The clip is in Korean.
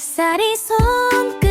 햇살이 손끝